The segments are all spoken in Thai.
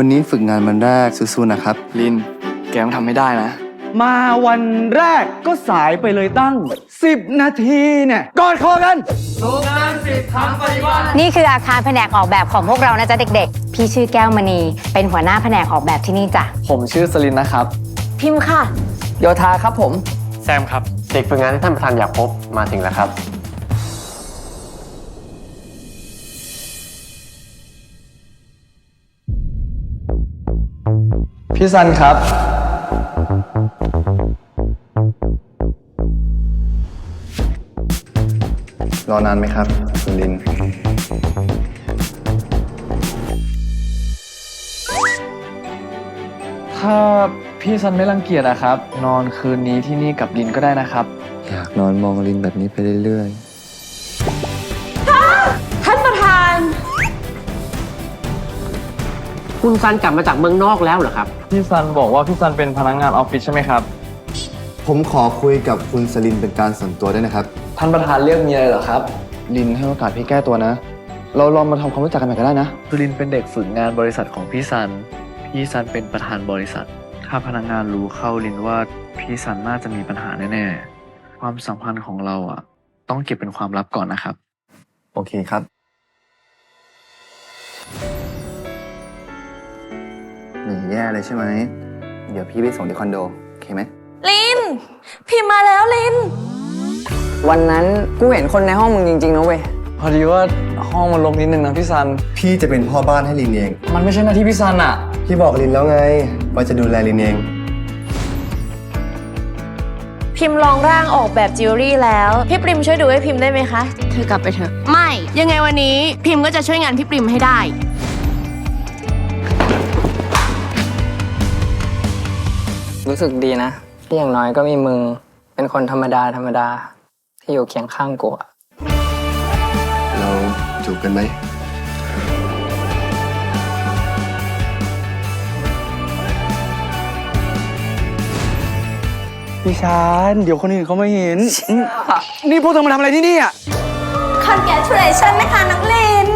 วันนี้ฝึกงานวันแรกสู้ๆนะครับ ลิน แกต้องทำไม่ได้นะ มาวันแรกก็สายไปเลยตั้ง 10 นาทีเนี่ยกอดคอกัน นี่คืออาคารแผนกออกแบบของพวกเรานะจ๊ะเด็กๆ พี่ชื่อแก้วมณี เป็นหัวหน้าแผนกออกแบบที่นี่จ้ะ ผมชื่อสลินนะครับ พิมพ์ค่ะ โยธาครับผม แซมครับ เด็กฝึกงานที่ท่านประธานอยากพบมาถึงแล้วครับ พี่ซันครับ รอนานไหมครับ คุณลิน ถ้าพี่ซันไม่รังเกียจอะครับ นอนคืนนี้ที่นี่กับลินก็ได้นะครับ อยากนอนมองลินแบบนี้ไปเรื่อย คุณซันกลับมาจากเมืองนอกแล้วเหรอครับ พี่ซันบอกว่าพี่ซันเป็นพนักงานออฟฟิศใช่ไหมครับๆผมขอคุยกับคุณสลินเป็นการส่วนตัวด้วยนะครับ ท่านประธานเรียกมีอะไรเหรอครับ ลินให้โอกาสพี่แก้ตัวนะ เราลองมาทำความรู้จักกันใหม่ก็ได้นะ คือลินเป็นเด็กฝึกงานบริษัทของพี่ซัน พี่ซันเป็นประธานบริษัท ถ้าพนักงานรู้เข้าลินว่าพี่ซันน่าจะมีปัญหาแน่ๆ ความสัมพันธ์ของเราอะ ต้องเก็บเป็นความลับก่อนนะครับ โอเคครับ หนีแย่เลยใช่ไหม เดี๋ยวพี่ไปส่งที่คอนโด โอเคไหม ลิน พิมพ์มาแล้วลิน วันนั้นกูเห็นคนในห้องมึงจริงๆนะเว้ย พอดีว่าห้องมันลงนิดนึงนะพี่ซัน พี่จะเป็นพ่อบ้านให้ลินเอง มันไม่ใช่หน้าที่พี่ซันอะพี่บอกลินแล้วไง ว่าจะดูแลลินเอง พิมพ์ลองร่างออกแบบจิวเวลรี่แล้ว พี่ปริมช่วยดูให้พิมพ์ได้ไหมคะ เธอกลับไปเถอะ ไม่ ยังไงวันนี้พิมพ์ก็จะช่วยงานพี่ปริมให้ได้ รู้สึกดีนะที่อย่างน้อยก็มีมึง เป็นคนธรรมดาธรรมดา ที่อยู่เคียงข้างกูอะเราจูบกันไหม พี่ชานเดี๋ยวคนอื่นเขาไม่เห็นอืมนี่พวกเธอมาทำอะไรที่นี่อะ Congratulation นะคะนักลิน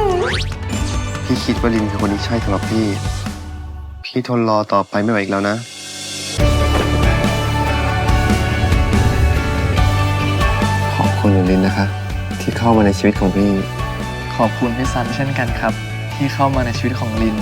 พี่คิดว่าลินคือคนที่ใช่สำหรับพี่ พี่ทนรอต่อไปไม่ไหวอีกแล้วนะ ขอบคุณลินนะคะ ที่เข้ามาในชีวิตของพี่ ขอบคุณพี่ซันเช่นกันครับ ที่เข้ามาในชีวิตของลิน